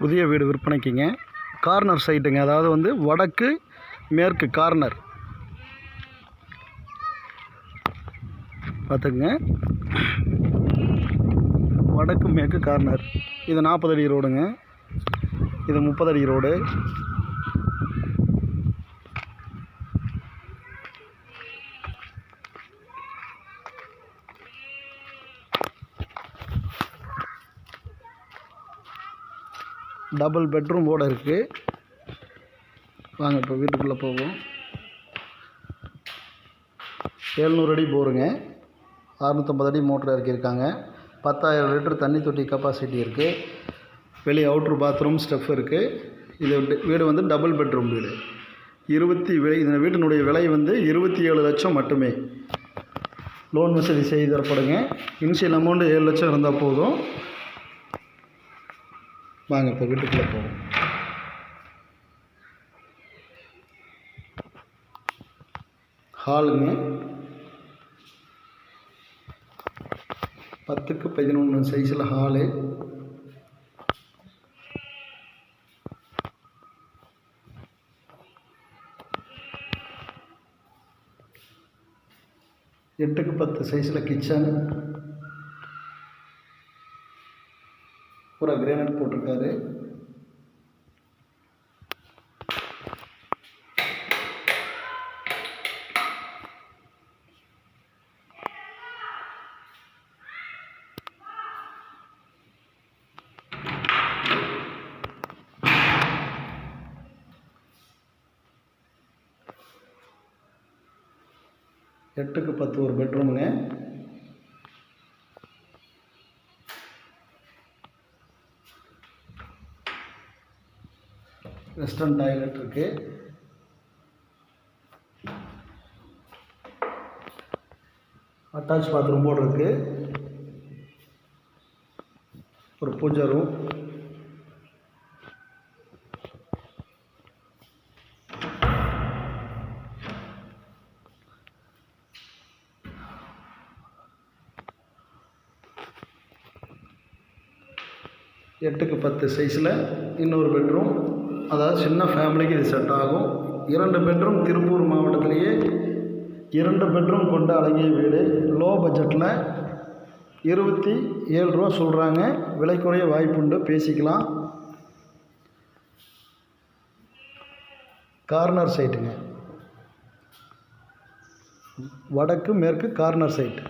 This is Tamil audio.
புதிய வீடு விற்பனைக்குங்க. கார்னர் சைட்டுங்க அதாவது வந்து வடக்கு மேற்கு கார்னர் பார்த்துக்குங்க. வடக்கு மேற்கு கார்னர் இது நாற்பது அடி ரோடுங்க இது முப்பது அடி ரோடு டபுள் பெட்ரூம் இருக்குது வாங்க இப்போ வீட்டுக்குள்ளே போவோம். எழுநூறு அடி போருங்க. அறுநூற்றம்பது அடி மோட்டர் இறக்கியிருக்காங்க. பத்தாயிரம் லிட்டர் தண்ணி தொட்டி கெப்பாசிட்டி இருக்குது வெளியே அவுட்ரு பாத்ரூம் ஸ்டெஃப் இருக்குது இது வீடு வந்து டபுள் பெட்ரூம் வீடு. இருபத்தி விலை இந்த வீட்டினுடைய விலை வந்து இருபத்தி ஏழு லட்சம் மட்டுமே. லோன் வசதி செய்து தரப்படுங்க. இனிஷியல் அமௌண்ட்டு ஏழு லட்சம் இருந்தால் போதும். வாங்க இப்போ வீட்டுக்குள்ளே போவோம். ஹாலுங்க. பத்துக்கு பதினொன்று சைஸில் ஹாலு எட்டுக்கு பத்து சைஸில் கிச்சன் பூரா கிரானைட் போட்டிருக்காரு. எட்டுக்கு பத்து ஒரு பெட்ரூமுங்க வெஸ்டர்ன் டாய்லெட் இருக்கு. அட்டாச் பாத்ரூம் போர்டு இருக்கு. ஒரு பூஜை ரூம் எட்டுக்கு பத்து சைஸில் இன்னொரு பெட்ரூம் அதாவது சின்ன ஃபேமிலிக்கு இது செட் ஆகும். இரண்டு பெட்ரூம் திருப்பூர் மாவட்டத்திலேயே இரண்டு பெட்ரூம் கொண்ட அழகிய வீடு. லோ பட்ஜெட்டில் இருபத்தி ஏழு ரூபா சொல்கிறாங்க விலை குறைய வாய்ப்புண்டு பேசிக்கலாம். கார்னர் சைட்டுங்க வடக்கு மேற்கு கார்னர் சைட்